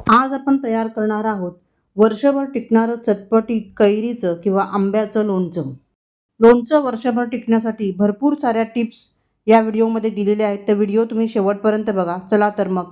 आज आपण तयार करणार आहोत वर्षभर टिकणारं चटपटीत कैरीचं किंवा आंब्याचं लोणचं. लोणचं वर्षभर टिकण्यासाठी भरपूर साऱ्या टिप्स या व्हिडिओमध्ये दिलेल्या आहेत. तर व्हिडिओ तुम्ही शेवटपर्यंत बघा. चला तर मग.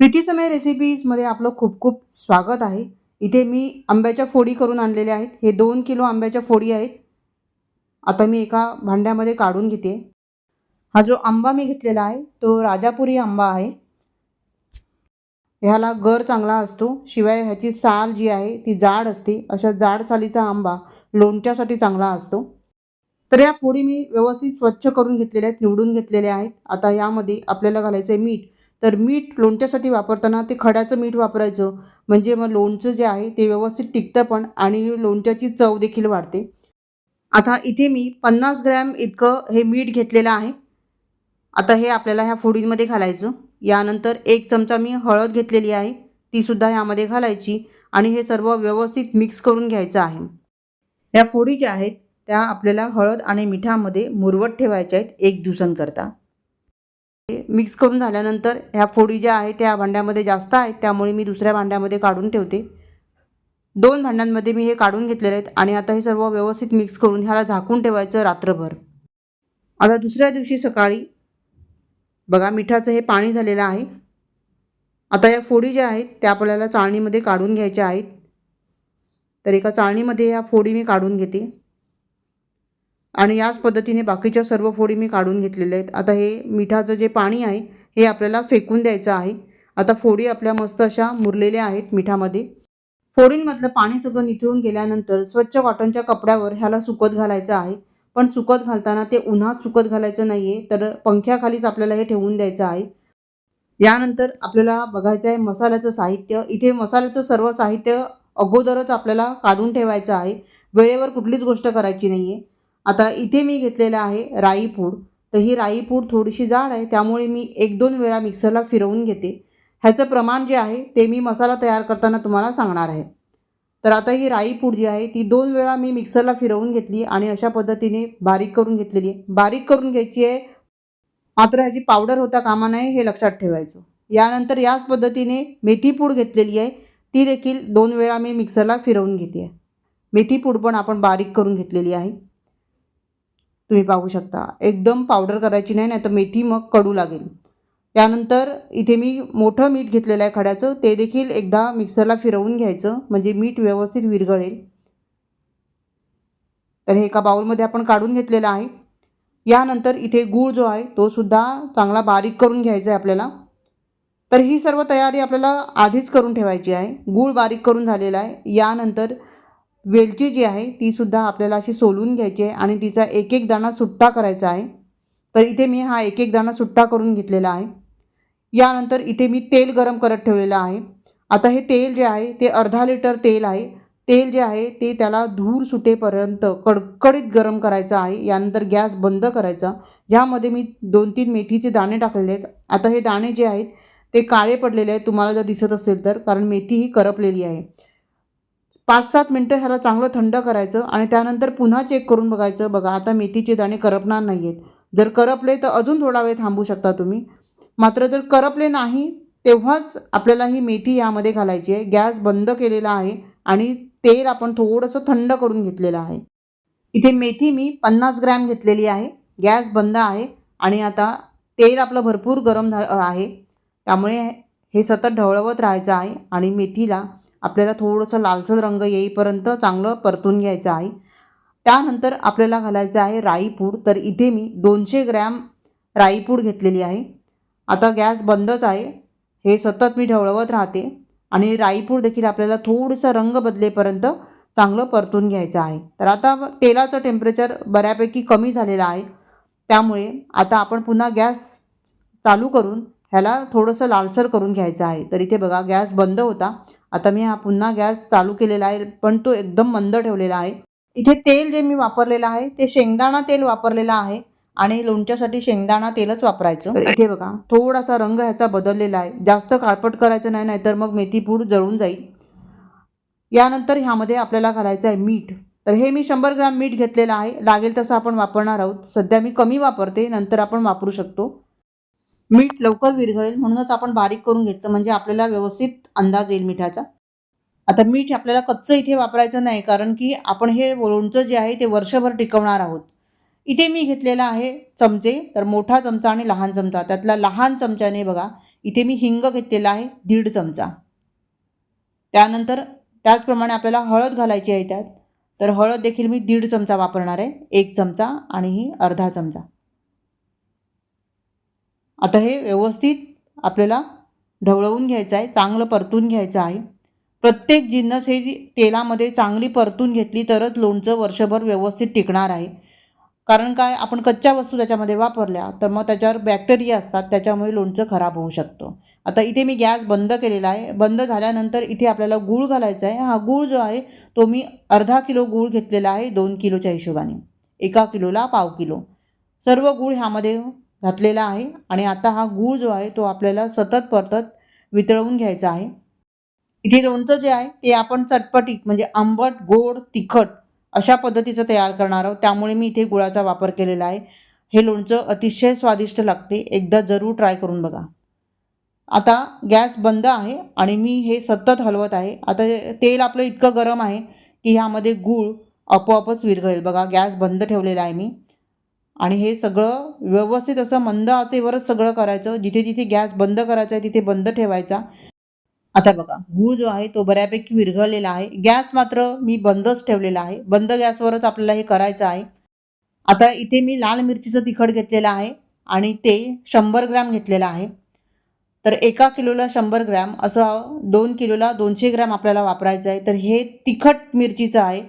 प्रीतीसमय रेसिपीजमध्ये आपलं खूप खूप स्वागत आहे. इथे मी आंब्याच्या फोडी करून आणलेल्या आहेत. हे दोन किलो आंब्याच्या फोडी आहेत. आता मी एका भांड्यामध्ये काढून घेते. हा जो आंबा मी घेतलेला आहे तो राजापुरी आंबा आहे. ह्याला गर चांगला असतो. शिवाय ह्याची साल जी आहे ती जाड असते. अशा जाड सालीचा आंबा लोणच्यासाठी चांगला असतो. तर या फोडी मी व्यवस्थित स्वच्छ करून घेतलेल्या आहेत निवडून घेतलेल्या आहेत. आता यामध्ये आपल्याला घालायचं आहे मीठ. तर मीठ लोणच्यासाठी वापरताना ते खड्याचं मीठ वापरायचं. म्हणजे मग लोणचं जे आहे ते व्यवस्थित टिकतं पण आणि लोणच्याची चव देखील वाढते. आता इथे मी पन्नास ग्रॅम इतकं हे मीठ घेतलेलं आहे. आता हे आपल्याला ह्या फोडींमध्ये घालायचं. यानंतर एक चमचा मी हळद घेतलेली आहे तीसुद्धा ह्यामध्ये घालायची आणि हे सर्व व्यवस्थित मिक्स करून घ्यायचं आहे. ह्या फोडी ज्या आहेत त्या आपल्याला हळद आणि मिठामध्ये मुरवत ठेवायच्या आहेत एक दिवसांकरता. मिक्स करून झाल्यानंतर ह्या फोडी ज्या आहेत त्या भांड्यामध्ये जास्त आहेत त्यामुळे मी दुसऱ्या भांड्यामध्ये काढून ठेवते. दोन भांड्यांमध्ये मी हे काढून घेतलेले आहेत आणि आता हे सर्व व्यवस्थित मिक्स करून ह्याला झाकून ठेवायचं रात्रभर. आता दुसऱ्या दिवशी सकाळी बघा मिठाचं हे पाणी झालेलं आहे. आता या फोडी ज्या आहेत त्या आपल्याला चाळणीमध्ये काढून घ्यायच्या आहेत. तर एका चाळणीमध्ये या फोडी मी काढून घेते. आणि याच पद्धतीने बाकीच्या सर्व फोडी मी काढून घेतलेल्या आहेत. आता हे मिठाचं जे पाणी आहे हे आपल्याला फेकून द्यायचं आहे. आता फोडी आपल्या मस्त अशा मुरलेल्या आहेत मिठामध्ये. फोडींमधलं पाणी सगळं निथळून गेल्यानंतर स्वच्छ कॉटनच्या कपड्यावर ह्याला सुकत घालायचं आहे. पण सुकत घालताना ते उन्हात सुकत घालायचं नाही आहे तर पंख्याखालीच आपल्याला हे ठेवून द्यायचं आहे. यानंतर आपल्याला बघायचं आहे मसाल्याचं साहित्य. इथे मसाल्याचं सर्व साहित्य अगोदरच आपल्याला काढून ठेवायचं आहे. वेळेवर कुठलीच गोष्ट करायची नाही आहे आता इथे मी घेतलेलं आहे राई पूड. तर ही राई पूड थोडीशी जाड आहे त्यामुळे मी एक दोन वेळा मिक्सरला फिरवून घेते. ह्याचं प्रमाण जे आहे ते मी मसाला तयार करताना तुम्हाला सांगणार आहे. तर आता ही राई पूड जी आहे ती दोन वेळा मी मिक्सरला फिरवून घेतली आणि अशा पद्धतीने बारीक करून घेतलेली आहे. बारीक करून घ्यायची आहे मात्र ह्याची पावडर होता कामा नये हे लक्षात ठेवायचं. यानंतर याच पद्धतीने मेथी पूड घेतलेली आहे ती देखील दोन वेळा मी मिक्सरला फिरवून घेते आहे. मेथी पूड पण आपण बारीक करून घेतलेली आहे. तुम्ही पाहू शकता एकदम पावडर करायची नाही नाही तर मेथी मग कडू लागेल. त्यानंतर इथे मी मोठं मीठ घेतलेलं आहे खड्याचं. ते देखील एकदा मिक्सरला फिरवून घ्यायचं. म्हणजे मीठ व्यवस्थित विरघळेल. तर हे एका बाउलमध्ये आपण काढून घेतलेलं आहे. यानंतर इथे गूळ जो आहे तो सुद्धा चांगला बारीक करून घ्यायचा आहे आपल्याला. तर ही सर्व तयारी आपल्याला आधीच करून ठेवायची आहे. गूळ बारीक करून झालेला आहे. यानंतर वेलची जी आहे तीसुद्धा आपल्याला अशी सोलून घ्यायची आहे आणि तिचा एक एक दाणा सुट्टा करायचा आहे. तर इथे मी हा एक एक दाणा सुट्टा करून घेतलेला आहे. यानंतर इथे मी तेल गरम करत ठेवलेलं आहे. आता हे तेल जे आहे ते अर्धा लिटर तेल आहे. तेल जे आहे ते त्याला धूर सुटेपर्यंत कडकडीत गरम करायचं आहे. यानंतर गॅस बंद करायचा. ह्यामध्ये मी दोन तीन मेथीचे दाणे टाकलेले आहेत. आता हे दाणे जे आहेत ते काळे पडलेले आहेत. तुम्हाला जर दिसत असेल तर कारण मेथी ही करपलेली आहे. पाच सात मिनटं ह्याला चांगलं थंड करायचं आणि त्यानंतर पुन्हा चेक करून बघायचं. बघा आता मेथीचे दाणे करपणार नाही आहेत जर करपले तर अजून थोडा वेळ थांबू शकता तुम्ही. मात्र जर करपले नाही तेव्हाच आपल्याला ही मेथी यामध्ये घालायची आहे. गॅस बंद केलेला आहे आणि तेल आपण थोडंसं थंड करून घेतलेलं आहे. इथे मेथी मी पन्नास ग्रॅम घेतलेली आहे. गॅस बंद आहे आणि आता तेल आपलं भरपूर गरम झा आहे. त्यामुळे हे सतत ढवळवत राहायचं आहे आणि मेथीला आपल्याला थोडंसं लालसर रंग येईपर्यंत चांगलं परतून घ्यायचं आहे. त्यानंतर आपल्याला घालायचं आहे राईपूड तर इथे मी दोनशे ग्रॅम राईपूड घेतलेली आहे. आता गॅस बंदच आहे. हे सतत मी ढवळवत राहते आणि राईपूर देखील आपल्याला थोडंसं रंग बदलेपर्यंत चांगलं परतून घ्यायचं आहे. तर आता तेलाचं टेम्परेचर बऱ्यापैकी कमी झालेलं आहे. त्यामुळे आता आपण पुन्हा गॅस चालू करून ह्याला थोडंसं लालसर करून घ्यायचं आहे. तर इथे बघा गॅस बंद होता. आता मी हा पुन्हा गॅस चालू केलेला आहे पण तो एकदम मंद ठेवलेला आहे. इथे तेल जे मी वापरलेलं आहे ते शेंगदाणा तेल वापरलेलं आहे. आणि लोणच्यासाठी शेंगदाणा तेलच वापरायचं. इथे बघा थोडासा रंग ह्याचा बदललेला आहे. जास्त काळपट करायचं नाही नाहीतर मग मेथी पूड जळून जाईल. यानंतर ह्यामध्ये आपल्याला घालायचं आहे मीठ. तर हे मी शंभर ग्रॅम मीठ घेतलेलं आहे. लागेल तसं आपण वापरणार आहोत. सध्या मी कमी वापरते नंतर आपण वापरू शकतो. मीठ लवकर विरघळेल म्हणूनच आपण बारीक करून घेतलं म्हणजे आपल्याला व्यवस्थित अंदाज येईल मिठाचा. आता मीठ आपल्याला कच्चं इथे वापरायचं नाही कारण की आपण हे लोणचं जे आहे ते वर्षभर टिकवणार आहोत. इथे मी घेतलेला आहे चमचे तर मोठा चमचा आणि लहान चमचा. त्यातला लहान चमच्याने बघा इथे मी हिंग घेतलेला आहे दीड चमचा. त्यानंतर त्याचप्रमाणे आपल्याला हळद घालायची आहे त्यात तर हळद देखील मी दीड चमचा वापरणार आहे एक चमचा आणि ही अर्धा चमचा. आता हे व्यवस्थित आपल्याला ढवळवून घ्यायचं आहे चांगलं परतून घ्यायचं आहे. प्रत्येक जिन्नस हे तेलामध्ये चांगली परतून घेतली तरच लोणचं वर्षभर व्यवस्थित टिकणार आहे. कारण काय? आपण कच्च्या वस्तू त्याच्यामध्ये वापरल्या तर मग त्याच्यावर बॅक्टेरिया असतात त्याच्यामुळे लोणचं खराब होऊ शकतं. आता इथे मी गॅस बंद केलेला आहे. बंद झाल्यानंतर इथे आपल्याला गूळ घालायचा आहे. हा गूळ जो आहे तो मी अर्धा किलो गूळ घेतलेला आहे दोन किलोच्या हिशोबाने. एका किलोला पाव किलो. सर्व गूळ ह्यामध्ये घातलेला आहे आणि आता हा गूळ जो आहे तो आपल्याला सतत परतत वितळवून घ्यायचा आहे. इथे लोणचं जे आहे ते आपण चटपटीत म्हणजे आंबट गोड तिखट अशा पद्धतीचं तयार करणार आहोत. त्यामुळे मी इथे गुळाचा वापर केलेला आहे. हे लोणचं अतिशय स्वादिष्ट लागते. एकदा जरूर ट्राय करून बघा. आता गॅस बंद आहे आणि मी हे सतत हलवत आहे. आता तेल आपलं इतकं गरम आहे की ह्यामध्ये गूळ आपोआपच विरघळेल. बघा गॅस बंद ठेवलेला आहे मी. आणि हे सगळं व्यवस्थित असं मंद आचेवरच सगळं करायचं. जिथे जिथे गॅस बंद करायचा आहे तिथे बंद ठेवायचा. आता बघा गूळ जो आहे तो बऱ्यापैकी विरघळलेला आहे. गॅस मात्र मी बंदच ठेवलेला आहे. बंद गॅसवरच आपल्याला हे करायचं आहे. आता इथे मी लाल मिरचीचं तिखट घेतलेलं आहे आणि ते शंभर ग्रॅम घेतलेलं आहे. तर एका किलोला शंभर ग्रॅम असं दोन किलोला दोनशे ग्रॅम आपल्याला वापरायचं आहे. तर हे तिखट मिरचीचं आहे.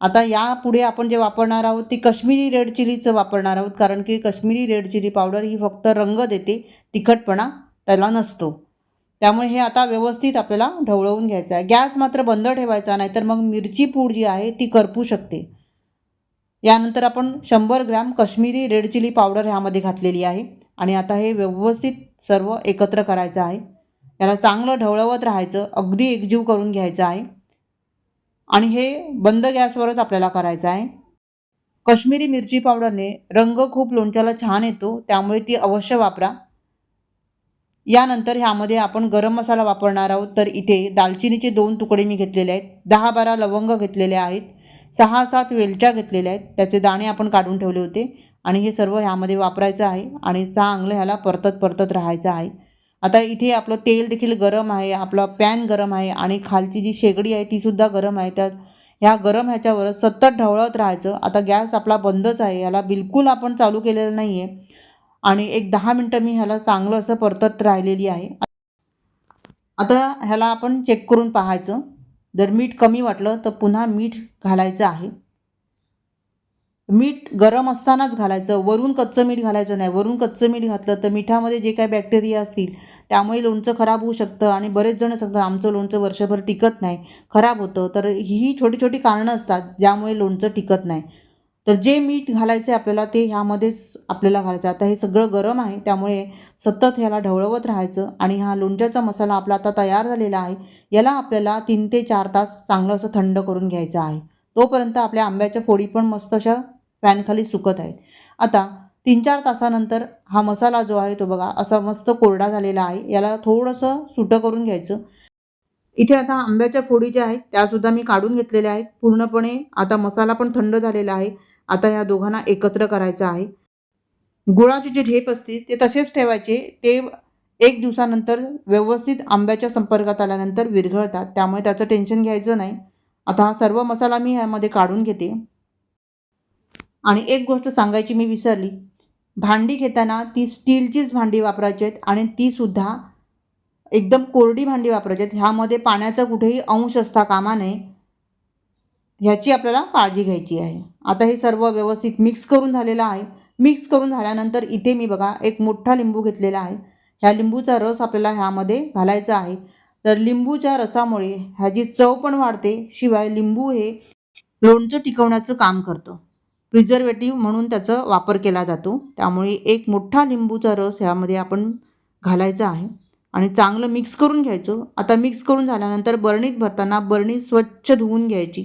आता यापुढे आपण जे वापरणार आहोत ती कश्मीरी रेड चिलीचं वापरणार आहोत. कारण की कश्मीरी रेड चिली पावडर ही फक्त रंग देते तिखटपणा त्याला नसतो. त्यामुळे हे आता व्यवस्थित आपल्याला ढवळवून घ्यायचं आहे. गॅस मात्र बंद ठेवायचा नाही तर मग मिरची पूड जी आहे ती करपू शकते. यानंतर आपण शंभर gram Kashmiri red chilli powder ह्यामध्ये घातलेली आहे आणि आता हे व्यवस्थित सर्व एकत्र करायचं आहे. याला चांगलं ढवळवत राहायचं अगदी एकजीव करून घ्यायचं आहे. आणि हे बंद गॅसवरच आपल्याला करायचं आहे. कश्मीरी मिरची पावडरने रंग खूप लोणच्याला छान येतो त्यामुळे ती अवश्य वापरा. यानंतर ह्यामध्ये आपण गरम मसाला वापरणार आहोत. तर इथे दालचिनीचे दोन तुकडे मी घेतलेले आहेत. दहा बारा लवंग घेतलेले आहेत. सहा सात वेलच्या घेतलेल्या आहेत. त्याचे दाणे आपण काढून ठेवले होते. आणि हे सर्व ह्यामध्ये वापरायचं आहे. आणि चांगलं ह्याला परतत परतत राहायचं आहे. आता इथे आपलं तेल देखील गरम आहे. आपला पॅन गरम आहे. आणि खालची जी शेगडी आहे तीसुद्धा गरम आहे. त्यात ह्या गरम ह्याच्यावर सतत ढवळत राहायचं. आता गॅस आपला बंदच आहे. याला बिलकुल आपण चालू केलेलं नाही आहे आणि एक दहा मिनटं मी ह्याला चांगलं असं परतत राहिलेली आहे. आता ह्याला आपण चेक करून पाहायचं. जर मीठ कमी वाटलं तर पुन्हा मीठ घालायचं आहे. मीठ गरम असतानाच घालायचं. वरून कच्चं मीठ घालायचं नाही. वरून कच्चं मीठ घातलं तर मिठामध्ये जे काही बॅक्टेरिया असतील त्यामुळे लोणचं खराब होऊ शकतं आणि बरेच जण सांगतात आमचं लोणचं वर्षभर टिकत नाही. खराब होतं. तर ही छोटी छोटी कारणं असतात ज्यामुळे लोणचं टिकत नाही. तर जे मीठ घालायचं आहे आपल्याला ते ह्यामध्येच आपल्याला घालायचं. आता हे सगळं गरम आहे त्यामुळे सतत ह्याला ढवळवत राहायचं आणि हा लोणच्याचा मसाला आपला आता तयार झालेला आहे याला आपल्याला तीन ते चार तास चांगलं असं थंड करून घ्यायचं आहे. तोपर्यंत आपल्या आंब्याच्या फोडी पण मस्त अशा फॅनखाली सुकत आहेत. आता तीन चार तासानंतर हा मसाला जो आहे तो बघा असा मस्त कोरडा झालेला आहे याला थोडंसं सुटं करून घ्यायचं. इथे आता आंब्याच्या फोडी ज्या आहेत त्यासुद्धा मी काढून घेतलेल्या आहेत. पूर्णपणे आता मसाला पण थंड झालेला आहे. आता ह्या दोघांना एकत्र करायचं आहे. गुळाचे जे ढेप असतील ते तसेच ठेवायचे. ते एक दिवसानंतर व्यवस्थित आंब्याच्या संपर्कात आल्यानंतर विरघळतात. त्यामुळे त्याचं टेन्शन घ्यायचं नाही. आता हा सर्व मसाला मी ह्यामध्ये काढून घेते. आणि एक गोष्ट सांगायची मी विसरली. भांडी घेताना ती स्टीलचीच भांडी वापरायची आहेत आणि तीसुद्धा एकदम कोरडी भांडी वापरायची आहेत. ह्यामध्ये पाण्याचा कुठेही अंश असता कामा नये. ह्याची आपल्याला काळजी घ्यायची आहे. आता हे सर्व व्यवस्थित मिक्स करून झालेलं आहे. मिक्स करून झाल्यानंतर इथे मी बघा एक मोठा लिंबू घेतलेला आहे. ह्या लिंबूचा रस आपल्याला ह्यामध्ये घालायचा आहे. तर लिंबूच्या रसामुळे ह्याची चव पण वाढते शिवाय लिंबू हे लोणचं टिकवण्याचं काम करतं. प्रिझर्वेटिव्ह म्हणून त्याचा वापर केला जातो. त्यामुळे एक मोठा लिंबूचा रस ह्यामध्ये आपण घालायचा आहे. आणि चांगलं मिक्स करून घ्यायचं. आता मिक्स करून झाल्यानंतर बरणीत भरताना बरणी स्वच्छ धुवून घ्यायची.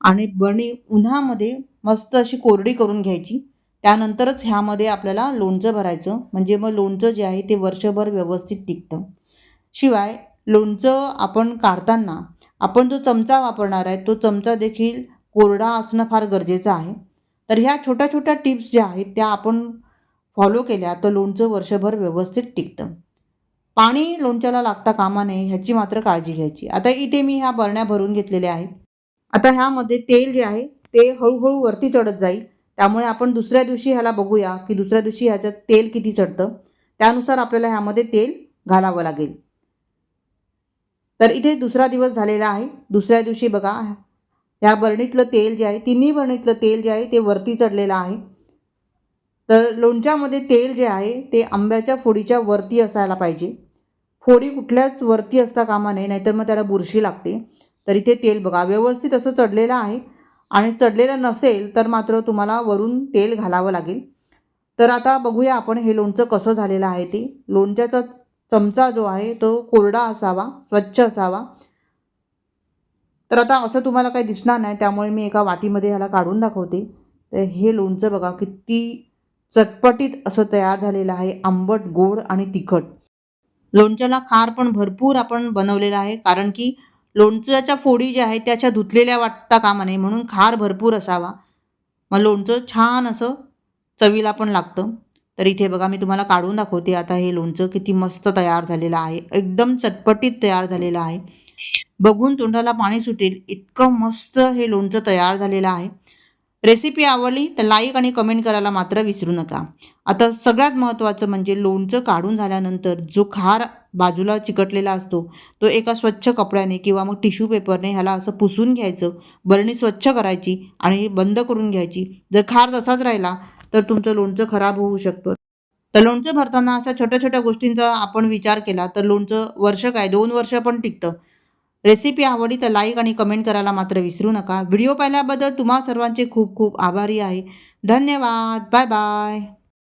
आणि बरणी उन्हामध्ये मस्त अशी कोरडी करून घ्यायची. त्यानंतरच ह्यामध्ये आपल्याला लोणचं भरायचं. म्हणजे मग लोणचं जे आहे ते वर्षभर व्यवस्थित टिकतं. शिवाय लोणचं आपण काढताना आपण जो चमचा वापरणार आहे तो चमचा देखील कोरडा असणं फार गरजेचं आहे. तर ह्या छोट्या छोट्या टिप्स ज्या आहेत त्या आपण फॉलो केल्या तर लोणचं वर्षभर व्यवस्थित टिकतं. पाणी लोणच्याला लागता कामा नये ह्याची मात्र काळजी घ्यायची. आता इथे मी ह्या बरण्या भरून घेतलेल्या आहेत. आता ह्यामध्ये तेल जे आहे ते हळूहळू वरती चढत जाईल. त्यामुळे आपण दुसऱ्या दिवशी ह्याला बघूया की दुसऱ्या दिवशी ह्याच्यात तेल किती चढतं. त्यानुसार आपल्याला ह्यामध्ये तेल घालावं लागेल. तर इथे दुसरा दिवस झालेला आहे. दुसऱ्या दिवशी बघा ह्या बरणीतलं तेल जे आहे तिन्ही बरणीतलं तेल जे आहे ते वरती चढलेलं आहे. तर लोणच्यामध्ये तेल जे आहे ते आंब्याच्या फोडीच्या वरती असायला पाहिजे. फोडी कुठल्याच वरती असता कामा नये नाहीतर मग त्याला बुरशी लागते. तर इथे तेल बघा व्यवस्थित असं चढलेलं आहे. आणि चढलेलं नसेल तर मात्र तुम्हाला वरून तेल घालावं लागेल. तर आता बघूया आपण हे लोणचं कसं झालेलं आहे ते. लोणच्याचा चमचा जो आहे तो कोरडा असावा स्वच्छ असावा. तर आता असं तुम्हाला काही दिसणार नाही त्यामुळे मी एका वाटीमध्ये ह्याला काढून दाखवते. तर हे लोणचं बघा किती चटपटीत असं तयार झालेलं आहे. आंबट गोड आणि तिखट. लोणच्याला खार पण भरपूर आपण बनवलेला आहे कारण की लोणच्याच्या फोडी ज्या आहेत त्याच्या धुतलेल्या वाटता कामा नये म्हणून खार भरपूर असावा. मग लोणचं छान असं चवीला पण लागतं. तर इथे बघा मी तुम्हाला काढून दाखवते. आता हे लोणचं किती मस्त तयार झालेलं आहे. एकदम चटपटीत तयार झालेलं आहे. बघून तोंडाला पाणी सुटेल. इतकं मस्त हे लोणचं तयार झालेलं आहे. रेसिपी आवडली तर लाईक आणि कमेंट करायला मात्र विसरू नका. आता सगळ्यात महत्त्वाचं म्हणजे लोणचं काढून झाल्यानंतर जो खार बाजूला चिकटलेला असतो. तो एका स्वच्छ कपड्याने किंवा मग टिश्यू पेपरने ह्याला असं पुसून घ्यायचं. बरणी स्वच्छ करायची आणि बंद करून घ्यायची. जर खार तसाच राहिला तर तुमचं लोणचं खराब होऊ शकतं. तर लोणचं भरताना अशा छोट्या छोट्या गोष्टींचा आपण विचार केला तर लोणचं वर्ष काय? दोन वर्ष पण टिकतं. रेसिपी आवडली तर लाईक आणि कमेंट करायला मात्र विसरू नका. व्हिडिओ पाहिल्याबद्दल तुम्हा सर्वांचे खूप खूप आभारी आहे. धन्यवाद. Bye bye